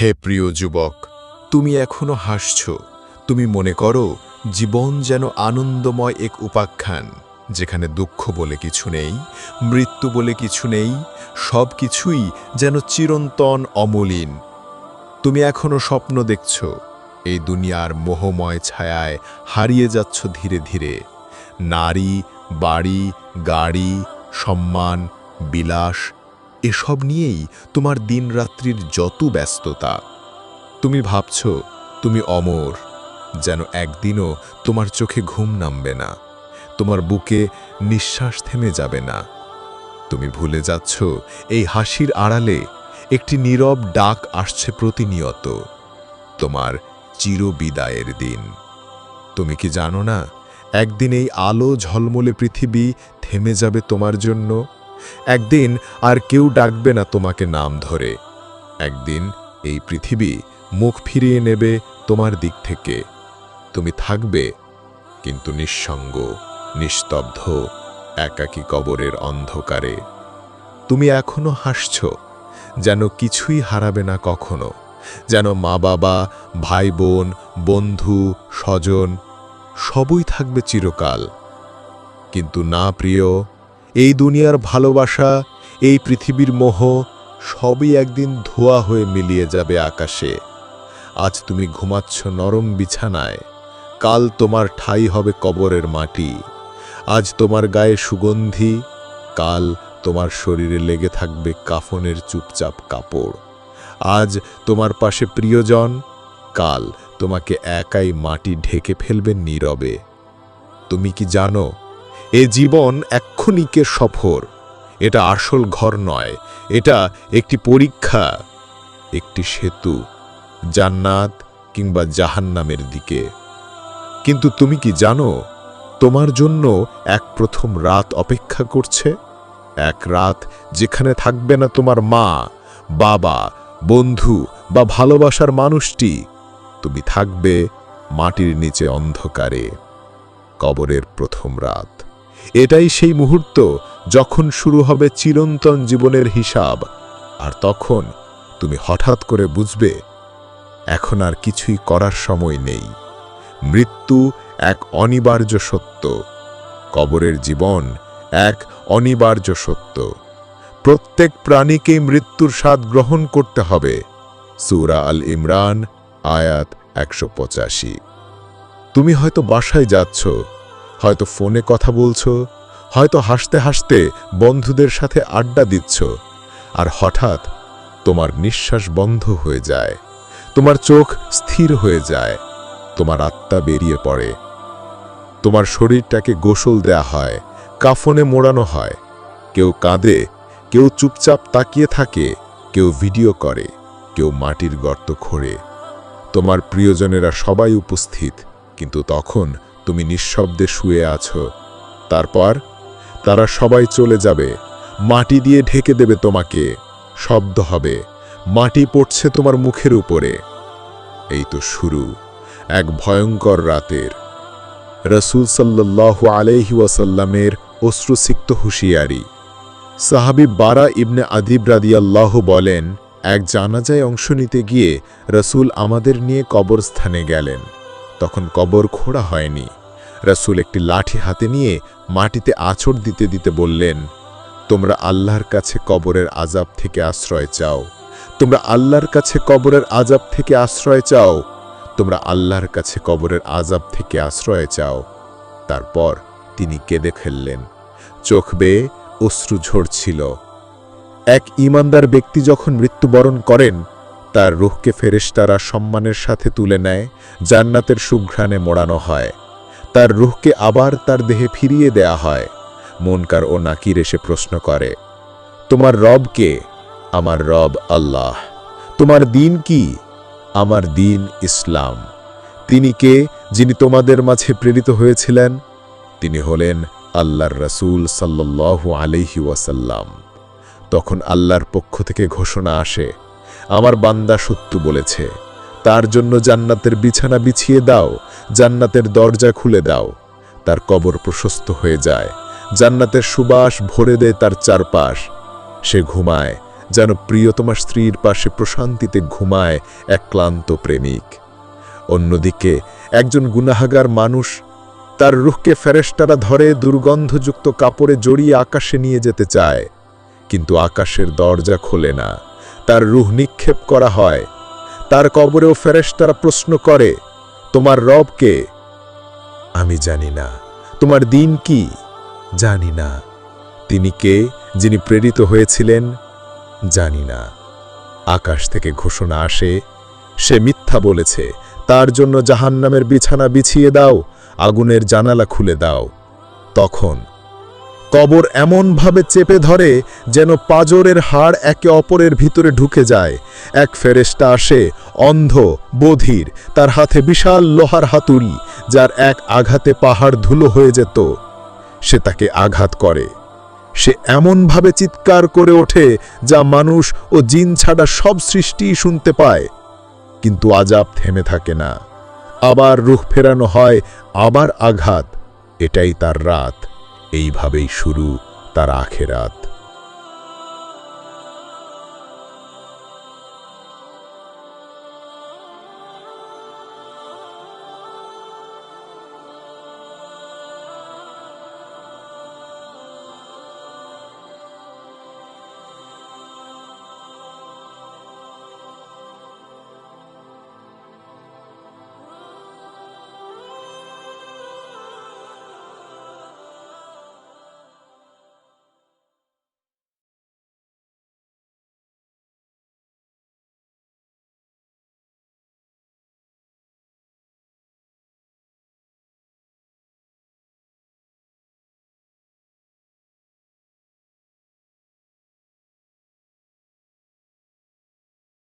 হে প্রিয় যুবক, তুমি এখনও হাসছ। তুমি মনে করো, জীবন যেন আনন্দময় এক উপাখ্যান, যেখানে দুঃখ বলে কিছু নেই, মৃত্যু বলে কিছু নেই, সব কিছুই যেন চিরন্তন অমলিন। তুমি এখনও স্বপ্ন দেখছ, এই দুনিয়ার মোহময় ছায়ায় হারিয়ে যাচ্ছ ধীরে ধীরে। নারী, বাড়ি, গাড়ি, সম্মান, বিলাস এসব নিয়েই তোমার দিনরাত্রির যত ব্যস্ততা। তুমি ভাবছ, তুমি অমর, যেন একদিনও তোমার চোখে ঘুম নামবে না। তোমার বুকে নিঃশ্বাস থেমে যাবে না। তুমি ভুলে যাচ্ছ, এই হাসির আড়ালে একটি নীরব ডাক আসছে প্রতিনিয়ত, তোমার চিরবিদায়ের দিন। তুমি কি জানো না, একদিন এই আলো ঝলমলে পৃথিবী থেমে যাবে তোমার জন্য? একদিন আর কেউ ডাকবে না তোমাকে নাম ধরে। একদিন এই পৃথিবী মুখ ফিরিয়ে নেবে তোমার দিক থেকে। তুমি থাকবে, কিন্তু নিঃসঙ্গ, নিস্তব্ধ, একাকী কবরের অন্ধকারে। তুমি এখনও হাসছ, যেন কিছুই হারাবে না কখনো, যেন মা বাবা ভাই বোন বন্ধু, স্বজন, সবই থাকবে চিরকাল। কিন্তু না, প্রিয় এই দুনিয়ার ভালোবাসা, এই পৃথিবীর মোহ সবই একদিন ধোয়া হয়ে মিলিয়ে যাবে আকাশে। আজ তুমি ঘুমাচ্ছ নরম বিছানায়, কাল তোমার ঠাই হবে কবরের মাটি। আজ তোমার গায়ে সুগন্ধি, কাল তোমার শরীরে লেগে থাকবে কাফনের চুপচাপ কাপড়। আজ তোমার পাশে প্রিয়জন, কাল তোমাকে একাই মাটি ঢেকে ফেলবে নীরবে। তুমি কি জানো এ জীবন এক্ষণিকের সফর? এটা আসল ঘর নয়, এটা একটি পরীক্ষা, একটি সেতু, জান্নাত কিংবা জাহান্নামের দিকে। কিন্তু তুমি কি জানো, তোমার জন্য এক প্রথম রাত অপেক্ষা করছে? এক রাত যেখানে থাকবে না তোমার মা, বাবা, বন্ধু বা ভালোবাসার মানুষটি। তুমি থাকবে মাটির নিচে অন্ধকারে, কবরের প্রথম রাত। এটাই সেই মুহূর্ত যখন শুরু হবে চিরন্তন জীবনের হিসাব। আর তখন তুমি হঠাৎ করে বুঝবে, এখন আর কিছুই করার সময় নেই। মৃত্যু এক অনিবার্য সত্য। কবরের জীবন এক অনিবার্য সত্য। প্রত্যেক প্রাণীকেই মৃত্যুর স্বাদ গ্রহণ করতে হবে। সুরা আল ইমরান, আয়াত একশো পঁচাশি। তুমি হয়তো বাসায় যাচ্ছ হয়তো ফোনে কথা বলছো, হয়তো হাসতে হাসতে বন্ধুদের সাথে আড্ডা দিচ্ছ, আর হঠাৎ তোমার নিঃশ্বাস বন্ধ হয়ে যায়, তোমার চোখ স্থির হয়ে যায়, তোমার আত্মা বেরিয়ে পড়ে। তোমার শরীরটাকে গোসল দেয়া হয়, কাফনে মোড়ানো হয়, কেউ কাঁদে, কেউ চুপচাপ তাকিয়ে থাকে, কেউ ভিডিও করে, কেউ মাটির গর্ত খোঁড়ে। তোমার প্রিয়জনেরা সবাই উপস্থিত, কিন্তু তখন তুমি নিঃশব্দে শুয়ে আছো। তারপর তারা সবাই চলে যাবে। মাটি দিয়ে ঢেকে দেবে তোমাকে। শব্দ হবে। মাটি পড়ছে তোমার মুখের উপরে। এই তো শুরু এক ভয়ঙ্কর রাতের। রসুল সাল্লাহ আলহি ওয়াসাল্লামের অশ্রুসিক্ত হুঁশিয়ারি। সাহাবি বারা ইবনে আদিব রাদিয়াল্লাহ বলেন, এক জানাজায় অংশ নিতে গিয়ে রসুল আমাদের নিয়ে কবরস্থানে গেলেন। তখন কবর খোঁড়া হয়নি। রসুল একটি লাঠি হাতে নিয়ে মাটিতে আছড় দিতে দিতে বললেন, তোমরা আল্লাহর কাছে কবরের আজাব থেকে আশ্রয় চাও। তোমরা আল্লাহর কাছে কবরের আজাব থেকে আশ্রয় চাও। তোমরা আল্লাহর কাছে কবরের আজাব থেকে আশ্রয় চাও। তারপর তিনি কেঁদে ফেললেন। চোখ বেয়ে অশ্রু ঝরছিল। এক ইমানদার ব্যক্তি যখন মৃত্যুবরণ করেন তার রুহকে ফেরেশতারা সম্মানের সাথে তুলে নেয়, জান্নাতের সুঘ্রাণে মোড়ানো হয়। তার রুহকে আবার তার দেহে ফিরিয়ে দেয়া হয়। মনকার ও নাকির এসে প্রশ্ন করে, তোমার রব কে? আমার রব আল্লাহ। তোমার দিন কি? আমার দিন ইসলাম। তিনি কে যিনি তোমাদের মাঝে প্রেরিত হয়েছিলেন? তিনি হলেন আল্লাহর রসুল সাল্লাল্লাহু আলাইহি ওয়াসাল্লাম। তখন আল্লাহর পক্ষ থেকে ঘোষণা আসে আমার বান্দা সত্য বলেছে। তার জন্য জান্নাতের বিছানা বিছিয়ে দাও, জান্নাতের দরজা খুলে দাও। তার কবর প্রশস্ত হয়ে যায়। জান্নাতের সুবাস ভরে দেয় তার চারপাশ। সে ঘুমায়, যেন প্রিয়তমা স্ত্রীর পাশে প্রশান্তিতে ঘুমায় এক ক্লান্ত প্রেমিক। অন্যদিকে, একজন গুনাহাগার মানুষ তার রুখকে ফেরেস্টারা ধরে দুর্গন্ধযুক্ত কাপড়ে জড়িয়ে আকাশে নিয়ে যেতে চায়। কিন্তু আকাশের দরজা খোলে না। তার রুহ নিক্ষেপ করা হয়। তার কবরেও ফেরেস্তারা প্রশ্ন করে, তোমার রব কে? আমি জানি না। তোমার দিন কি? জানি না। তিনি কে যিনি প্রেরিত হয়েছিলেন? জানি না। আকাশ থেকে ঘোষণা আসে। সে মিথ্যা বলেছে। তার জন্য জাহান্নামের বিছানা বিছিয়ে দাও, আগুনের জানালা খুলে দাও। তখন কবর এমনভাবে চেপে ধরে যেন পাজরের হাড় একে অপরের ভিতরে ঢুকে যায়। এক ফেরেস্টা আসে, অন্ধ, বধির, তার হাতে বিশাল লোহার হাতুড়ি, যার এক আঘাতে পাহাড় ধুলো হয়ে যেত। সে তাকে আঘাত করে। সে এমনভাবে চিৎকার করে ওঠে যা মানুষ ও জিন ছাড়া সব সৃষ্টিই শুনতে পায়। কিন্তু আজাব থেমে থাকে না। আবার রুখ ফেরানো হয়, আবার আঘাত। এটাই তার রাত। এইভাবেই শুরু তার আখেরাত।